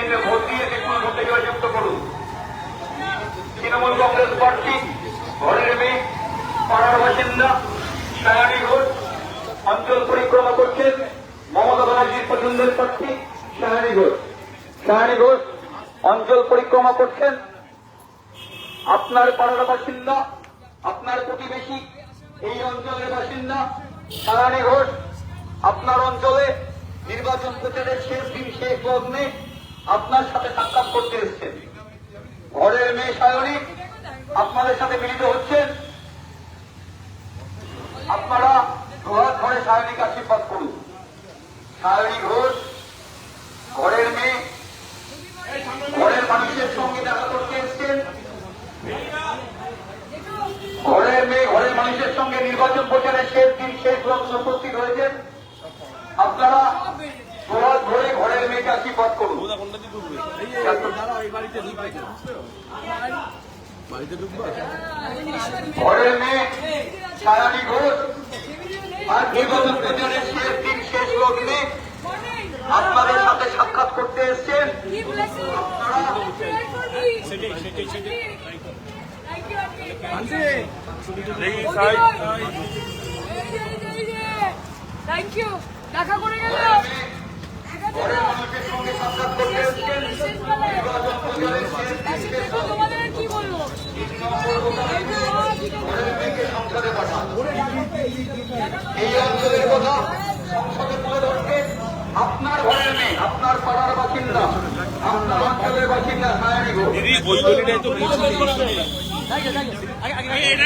কেন্দ্রে ভোট দিয়ে বিপুল ভোটে জয়যুক্ত করুন। তৃণমূল কংগ্রেস প্রার্থী ঘরের মেয়ে, পাড়ার বাসিন্দা সায়ানি ঘোষ, অঞ্চল পরিক্রমা করছেন মমতা ব্যানার্জির পছন্দের প্রার্থী সায়ানি ঘোষ। সায়ানি ঘোষ, অঞ্চল পরিক্রমা করছেন আপনার পাড়ার বাসিন্দা, আপনার প্রতিবেশী, এই অঞ্চলের বাসিন্দা সারানি ঘোষ। আপনার অঞ্চলে নির্বাচন প্রচারের শেষ দিন, শেষ লগ্নে আপনার সাথে সাক্ষাৎ করতে এসছেন। ঘরের মেয়ে সায়নী আপনাদের সাথে মিলিত হচ্ছেন। আপনারা ঘর ঘরে সায়নীকে আশীর্বাদ করুন। সায়নী ঘোষ, ঘরের মেয়ে, ঘরের মানুষের সঙ্গে দেখা করতে এসছেন। ঘরের মেয়ে, ঘরের মানুষের সঙ্গে নির্বাচন প্রচারের শেষ দিন শেষ উপস্থিত হয়েছেন। আপনারা সবাই ধরে ঘরের মেয়েকে আশীর্বাদ করুন ঘরের মেয়ে সারানি ঘোষ আর নির্বাচন প্রচারের শেষ দিন শেষ লগ্নে আপনাদের সাথে সাক্ষাৎ করতে এসছেন। থ্যাংক ইউ দেখা করে গেল। এই অঞ্চলের কথা সংসদে তুলে ধরতে আপনার ঘরের মেয়ে আপনার পাড়ার বাসিন্দা আপনার অঞ্চলের বাসিন্দা সায়নী ঘোষ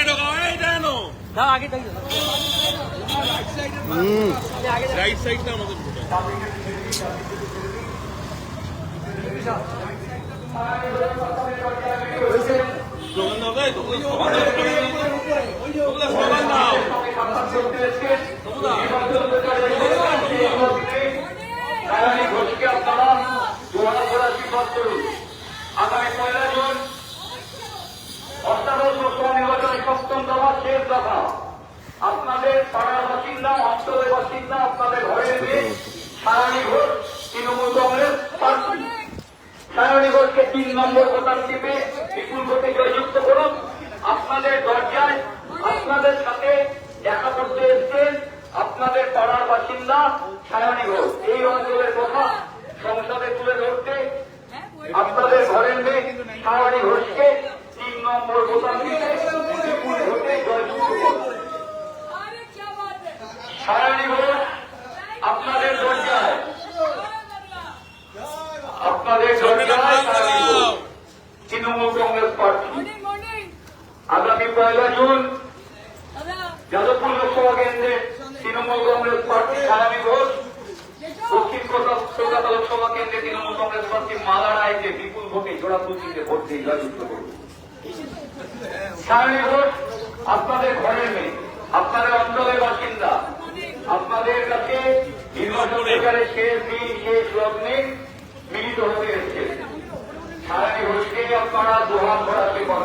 ঢোকাও এটা নো রাইট আমাদের আগামী পয়লা জুন অষ্টাদশ লোকসভা নির্বাচনের সপ্তম আপনাদের পাড়ার বাসিন্দা, অঞ্চলের বাসিন্দা, আপনাদের ঘরের মেয়ে সায়নী ঘোষ, তৃণমূল কংগ্রেস প্রার্থী সায়নী ঘোষকে তিন নম্বর ভোটার টিপে বিপুল ভোটে জয়যুক্ত করুন আপনাদের দরজায় আপনাদের সাথে দেখা করতে এসছেন আপনাদের পাড়ার বাসিন্দা সায়নী ঘোষ এই অঞ্চলের কথা সংসদে তুলে ধরতে আপনাদের ঘরের মেয়ে সায়নী ঘোষকে তিন নম্বর ভোটার টিপে বিপুল ভোটে জয়যুক্ত করুন আরে কি বাত সায়নী ঘোষ আপনাদের দরজায় আপনাদের দরজায় সায়নী ঘোষ, তৃণমূল কংগ্রেস প্রার্থী মর্নিং মর্নিং আগামী পয়লা জুন যাদবপুর লোকসভা কেন্দ্রে তৃণমূল কংগ্রেস প্রার্থী সায়নী ঘোষ, দক্ষিণ কলকাতা লোকসভা কেন্দ্রে তৃণমূল কংগ্রেস প্রার্থী মালা রায়কে বিপুল ভোটে জোড়া ভোট দিয়ে জয়যুক্ত করুন। সায়নী ঘোষ, আপনাদের ঘরের মেয়ে, আপনাদের অঞ্চলের বাসিন্দা, আপনাদের কাছে নির্বাচন প্রচারের শেষ দিন, শেষ লগ্নে মিলিত হতে এসছে। সায়নী ঘোষকে আপনারা দোহান ভরা সায়নী ঘোষ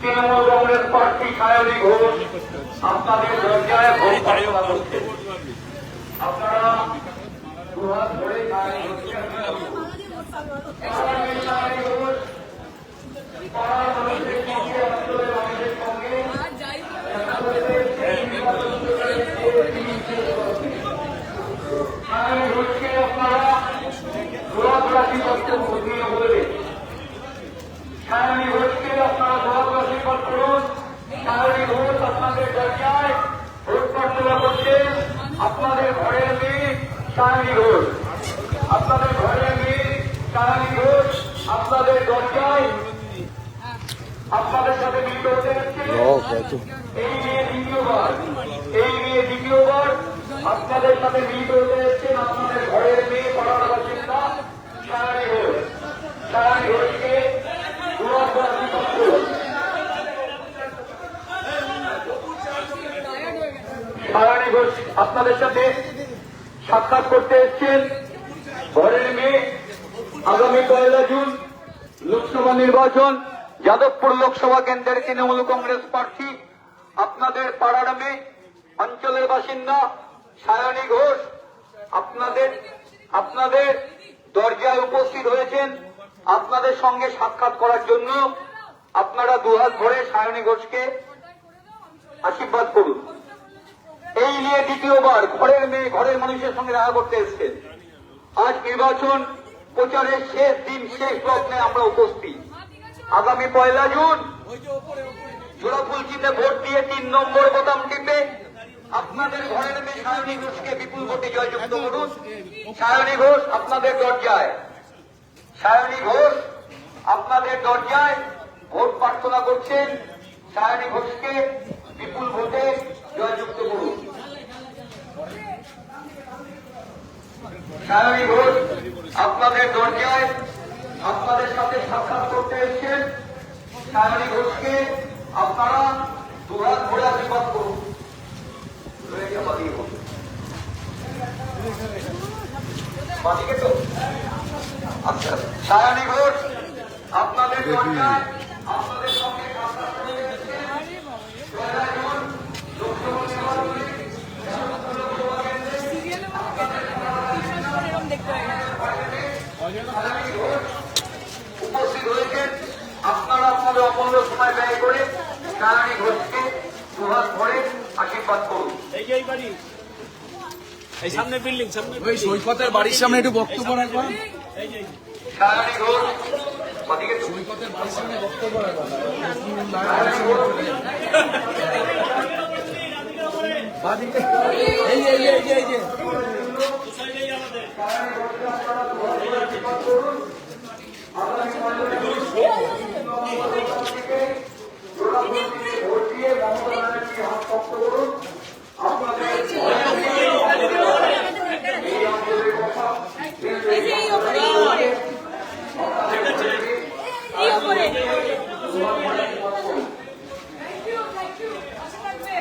তৃণমূল কংগ্রেস প্রার্থী সায়নী ঘোষ আপনাদের দরজায় ভোট প্রার্থনা করছে আপনারা দুহাত ধরে সায়নী ঘোষ পাড়ার মানুষের সঙ্গে আর যাই সায়নী ঘোষকে আপনারা ঘোরাঘোরাশি করতে ভূমিয়ে বলবেন সায়নী ঘোষকে আপনারা ঘোরাঘোরাশি করুন সায়নী ঘোষ আপনাদের দরজায় ভোট প্রার্থনা করছেন আপনাদের ঘরের মেয়ে সায়নী ঘোষ আপনাদের ঘরের মেয়ে সায়নী ঘোষ আপনাদের দরজায় আপনাদের সাথে মিলিত হতে এসেছে এই নিয়ে দ্বিতীয়বার এই নিয়ে দ্বিতীয়বার আপনাদের মিলিত হতে এসেছেন আপনাদের ঘরের মেয়ে পাড়ার বাসিন্দা সারানি ঘোষ। সারানি ঘোষকে সারানি ঘোষ আপনাদের সাথে সাক্ষাৎ করতে এসেছেন। ঘরের মেয়ে আগামী পয়লা জুন লোকসভা নির্বাচন, যাদবপুর লোকসভা কেন্দ্রের তৃণমূল কংগ্রেস প্রার্থী, আপনাদের পাড়ার মেয়ে, অঞ্চলের বাসিন্দা সায়নী ঘোষ, আপনাদের আপনাদের দরজায় উপস্থিত হয়েছেন। আপনাদের সঙ্গে সাক্ষাৎ করার জন্য আপনারা দুহাত ভরে সায়নী ঘোষকে আশীর্বাদ করুন। এই নিয়ে দ্বিতীয়বার ঘরের মেয়ে ঘরের মানুষের সঙ্গে দেখা করতে এসছেন। আজ নির্বাচন প্রচারের শেষ দিন, শেষ লগ্নে আমরা উপস্থিত। আগামী পয়লা জুন জোড়াফুল চিতে ভোট দিয়ে তিন নম্বর বোতাম টিপে আপনাদের ঘরের মেয়ে সায়নী ঘোষকে বিপুল ভোটে জয়যুক্ত করুন। সায়নী ঘোষ, আপনাদের দরজায়। সায়নী ঘোষ, আপনাদের দরজায় ভোট প্রার্থনা করছেন। সায়নী ঘোষকে বিপুল ভোটে জয়যুক্ত করুন। সায়নী ঘোষ, আপনাদের দরজায় আপনাদের সাথে সাক্ষাৎ করতে এসেছেন। সায়নী ঘোষকে আপনারা দুহাত ভরে আশীর্বাদ করুন। সায়নী উপস্থিত হয়েছেন আপনারা আপনাদের অমূল্য সময় ব্যয় করে সারানি ঘোষকে দুহাত ভরে আশীর্বাদ করুন। এই যে এই বাড়ি। এই সামনে বিল্ডিং সামনে ওই সৈকতের বাড়ির সামনে একটু বক্তব্য রাখবেন এই যে সারানি ঘোষ ওদিকে সৈকতের বাড়ির সামনে বক্তব্য রাখবেন এই যে এই যে এই যে এই যে ভোট দিয়ে মমতা ব্যানার্জি হাত শক্ত করুন আপনাদের এই যে এই ওপরে এই ওপরে এই ওপরে থ্যাংক ইউ থ্যাংক ইউ আশা থাকবে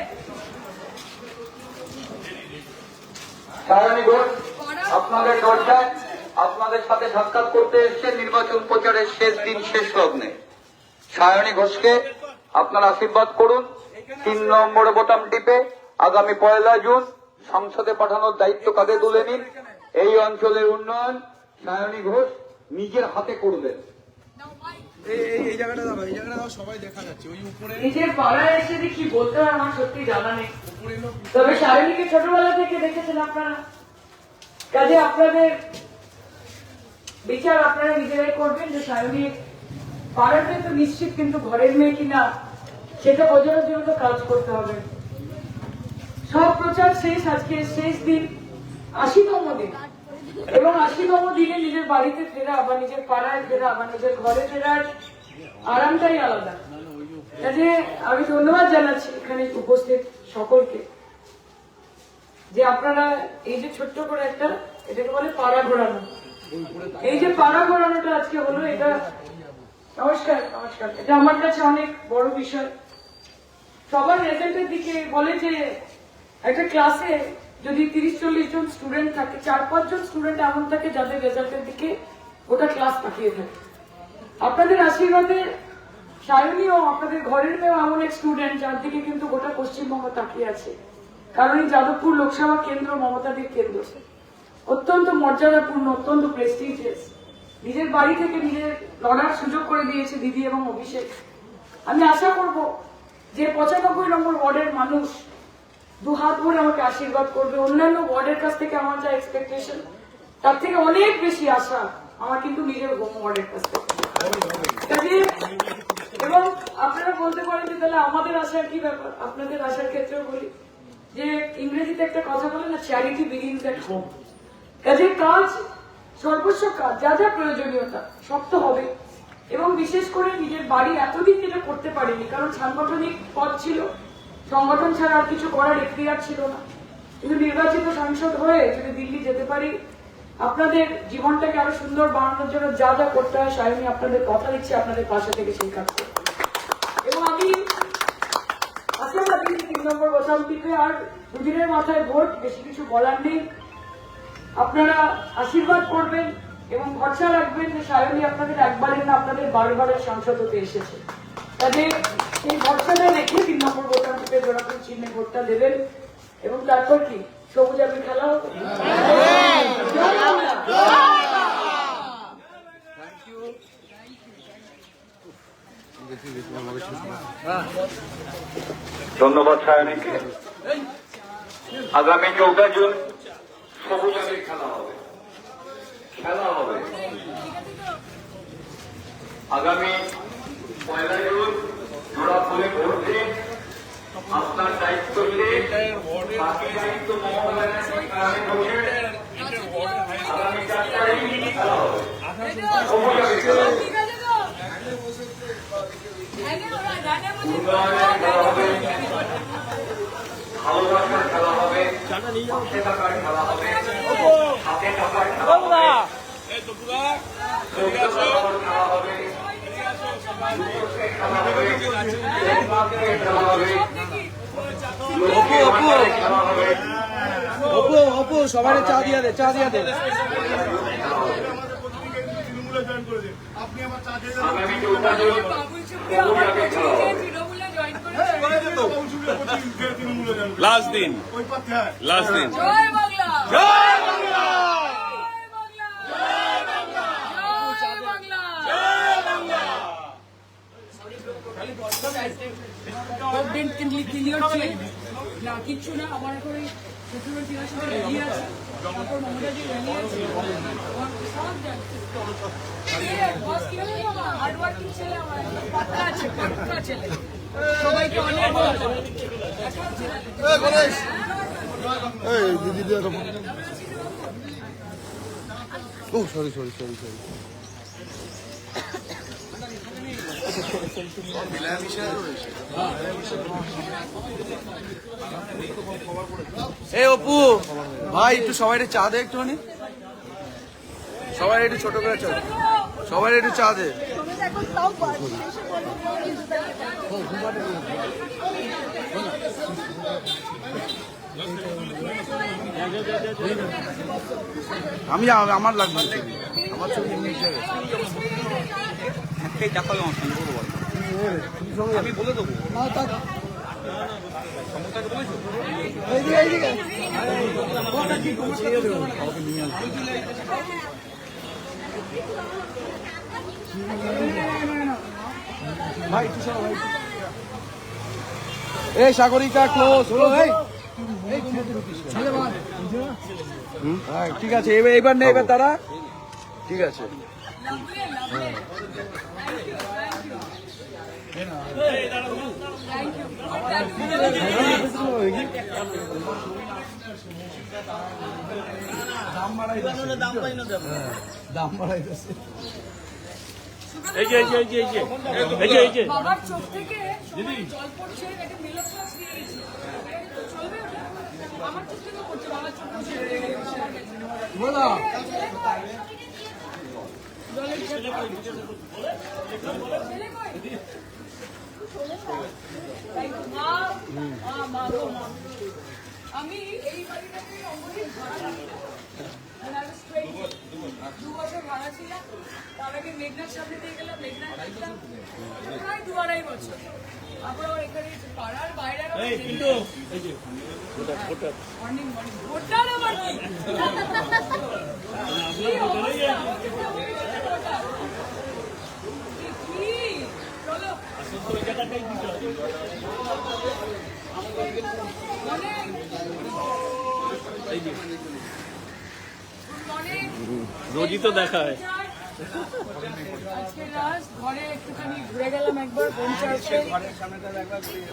সারানি ঘোষ আপনাদের দরজায় আপনাদের সাথে সাক্ষাৎ করতে এসেছেন নির্বাচন প্রচারের শেষ দিন শেষ লগ্নে। সায়নী ঘোষকে আপনার আশীর্বাদ করুন। তিন নম্বর বোতাম টিপে আগামী পয়লা জুন সংসদে পাঠানোর দায়িত্ব কাঁধে তুলে নিন। এই অঞ্চলের উন্নয়ন সায়নী ঘোষ নিজের হাতে করবেন। নিজের পাড়ায় এসে বলতে আমার সত্যি জানা নেই। তবে শারীরিকে ছোটবেলা থেকে দেখেছেন আপনারা। কাজে আপনাদের বিচার আপনারা নিজেরাই করবেন যে সায়নী পাড়াতে তো নিশ্চিত, কিন্তু ঘরের মেয়ে কিনা সেটা বোঝানোর জন্য তো কাজ করতে হবে। সব প্রচার শেষ আজকে, শেষ দিন, আশিতম দিন। এবং আশিতম দিনে নিজের বাড়িতে ফেরা বা নিজের পাড়ায় ফেরা বা নিজের ঘরে ফেরার আরামটাই আলাদা। কাজে আমি ধন্যবাদ জানাচ্ছি এখানে উপস্থিত সকলকে। যে আপনারা এই যে ছোট্ট করে একটা, এটাকে বলে পাড়া ঘোরানো। এই যে পাড়া ঘোরানোটা আজকে হলো, এটা নমস্কার নমস্কার। এটা আমার কাছে অনেক বড় বিষয়। সবার রেজাল্টের দিকে বলে যে, একটা ক্লাসে যদি তিরিশ, চল্লিশ জন স্টুডেন্ট থাকে, চার পাঁচজন স্টুডেন্ট এমন থাকে যাদের রেজাল্টের দিকে গোটা ক্লাস তাকিয়ে থাকে। আপনাদের আশীর্বাদে সায়নীও আপনাদের ঘরের মেয়েও এমন এক স্টুডেন্ট যার দিকে কিন্তু গোটা পশ্চিমবঙ্গ তাকিয়ে আছে। কারণ এই যাদবপুর লোকসভা কেন্দ্র মমতাদের কেন্দ্র। অত্যন্ত মর্যাদাপূর্ণ, অত্যন্ত প্রেস্টিজিয়াস নিজের বাড়ি থেকে নিজের লড়ার সুযোগ করে দিয়েছে দিদি এবং অভিষেক। আমি আশা করব যে পঁচানব্বই নম্বর ওয়ার্ডের মানুষ দু হাত ভরে আমাকে আশীর্বাদ করবে। অন্যান্য ওয়ার্ডের কাছ থেকে আমার যা এক্সপেকটেশন তার থেকে অনেক বেশি আশা আমার কিন্তু নিজের হোম ওয়ার্ডের কাছ থেকে। এবং আপনারা বলতে পারেন যে তাহলে আমাদের আশার কি ব্যাপার? আপনাদের আশার ক্ষেত্রেও বলি যে ইংরেজিতে একটা কথা বলে না চ্যারিটি বিগিনস এট হোম কাজে কাজ, সর্বস্ব কাজ, যা যা প্রয়োজনীয়তা, সব তো হবে। এবং বিশেষ করে নিজের বাড়ি এতদিন যেটা করতে পারিনি, কারণ সাংগঠনিক পদ ছিল। সংগঠন ছাড়া আর কিছু করার এখতিয়ার ছিল না। কিন্তু নির্বাচিত সাংসদ হয়ে যদি দিল্লি যেতে পারি, আপনাদের জীবনটাকে আরও সুন্দর বানানোর জন্য যা যা করতে হয় সায়নী আপনাদের কথা দিচ্ছি, আপনাদের পাশে থেকে সেই কাজ করব। এবং আমি যে তিন নম্বর বসান্তিতে আর দুদিনের মাথায় ভোট, বেশি কিছু বলার নেই। আপনারা আশীর্বাদ করবেন এবং ভরসা রাখবেন যে সায়নী আপনাদের একবারের না আপনাদের বারবারের সাংসদ হতে এসেছে। কাজে সেই ভরসাটা রেখে তিন নম্বর ভোটান্তিতে জোড়াপুর চিহ্নে ভোটটা দেবেন এবং তারপর কি? সবুজ আবি খেলা হবে। ধন্যবাদ সায়নীকে। আগামী চৌঠা জুন সবুজ খেলা হবে। খেলা হবে। আগামী পয়লা জুন জোড়াফুলে ভোট দিন আপনার দায়িত্ব শেষ বাকি দায়িত্ব আগামী চার তারিখ খেলা হবে। সবুজ খেলা হবে। আগে খেলা ভালোবাসার খেলা অপু অপু সবাই চা দিয়া দে চা দিয়া দে সুপ্রিয় আমার কোচিং যে তৃণমূলে জয়েন করেছে লাস্ট দিন। লাস্ট দিন। জয় বাংলা। জয় বাংলা। না কিচ্ছু না আমার সবাইকে অনেক অপু, ভাই, একটু সবাই চা দে একটুখানি সবাই একটু ছোট করে চা। সবাই একটু চা দে আমি আমার লাগবে ছবি। আমার ছবি এমনি উঠে গেছে। আমি বলে দেবো সরো, ভাই। এই সাগরিকা ক্লোজ হলো এই। হ্যাঁ, ঠিক আছে এবার এবার নেই এবার তারা ঠিক আছে। দাম বাড়াই দিচ্ছে। এই যে এই যে এই যে এই যে এই যে এই যে বাবার চোখ থেকে জল পড়ছে একটা মিলক মাছ দিয়ে গেছি চলবে ওটা? আমার চোখ থেকে পড়ছে বাবার চোখ পড়ছে বলো ছেলে কই? গো, মা। আমি এই বাড়িটাকে অমনি ভাড়া নিতাম। When I was 20 দু বছর ভাড়া ছিলাম তার আগে মেঘনার সামনে দিয়ে গেলাম মেঘনার দেখলাম প্রায় দু আড়াই বছর। আবার এখানে পাড়ার বাইরে মর্নিং মর্নিং ভোটার। আবার কি? অবস্থা? ভোটার। কি? চলো অনেক রোজই তো দেখা হয় আজকে লাস্ট ঘরে একটুখানি ঘুরে গেলাম একবার বোন চার্চে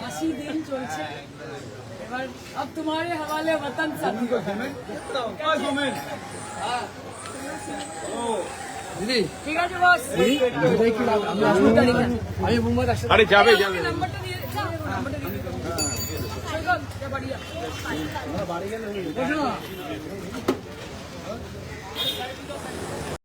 আশি দিন চলছে এবার अब तुम्हारे हवाले वतन साथी দিদি ঠিক আছে বস দিদি দিদি কি লাভ আমি আসবো আমি মুম্বাই আসছি আরে যাবে যাবে আমাকে নাম্বারটা দিয়ে যা, নাম্বারটা দিয়ে দিতে হবে। সৈকত, যা বাড়ি যা। বসো না